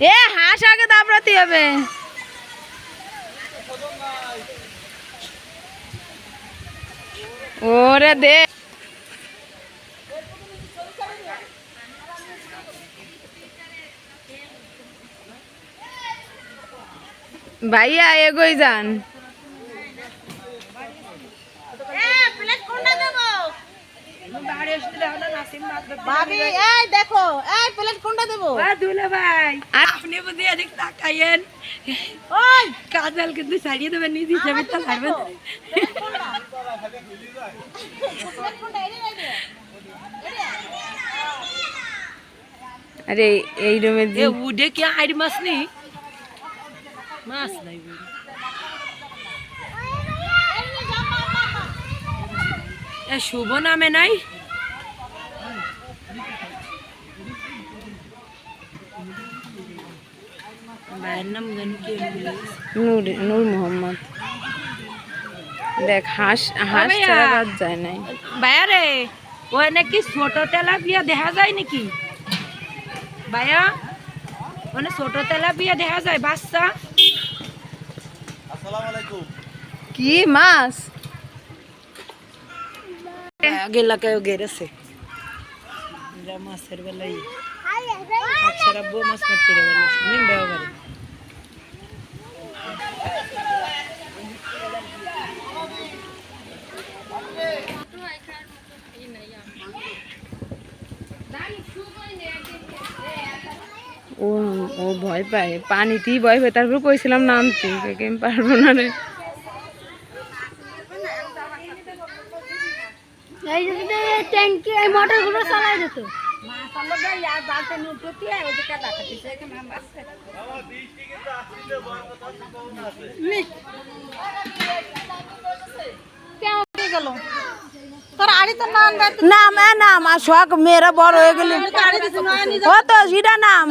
এ হাঁস আগে দাবড়াতে হবে। ওরে দে। ভাইয়া এগোই যান। দেখো দুলে ভাই আর আপনি বুঝি এদিক তাকাইয়েন? ওই! কাজল কিন্তু ছাড়িয়ে দেবেন নিজে হিসাবে তো ছাড়বেন। আরে এই রুমে এ উডে কি হাইড মাছ নেই মাছ নাই এ শুভ নামে নাই ভাইয়ের নাম জানি কি নূর নূর মোহাম্মদ দেখ হাঁস হাঁস ভাইয়া। ছাড়া রাত যায় নাই ভাইয়া রে ওই নাকি ছোট তেলাপিয়া দেখা যায় নাকি ভাইয়া মানে ছোট তেলাপিয়া দেখা যায় বাচ্চা কি মাছ গেলাকে গেরেছে যা মাছের বেলায় ও ও ভয় পায় পানিতেই ভয় পায় তারপর কইছিলাম নামতে কেম পারব না রে এই ট্যাঙ্কি এই মোটরগুলো চালাই দিত নাম এ নাম আর শখ মেয়েরা বড় হয়ে গেলে। ও তো সেটা নাম।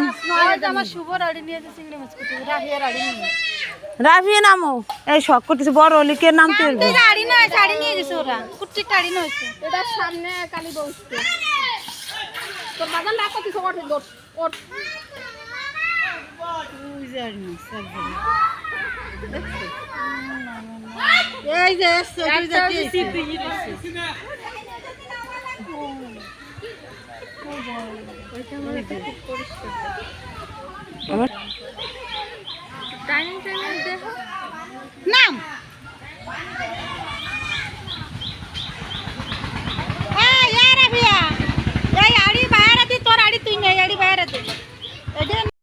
রাফি নামও এই শখ করতেছে বড় হলে কে নয় শাড়ি নিয়ে গেছে ওরা। এটা সামনে কালি বসছে তোর বাজার না কত কিছু ওঠে দোট ওঠ এই যে এসছে তুই যাচ্ছিস আমার নাম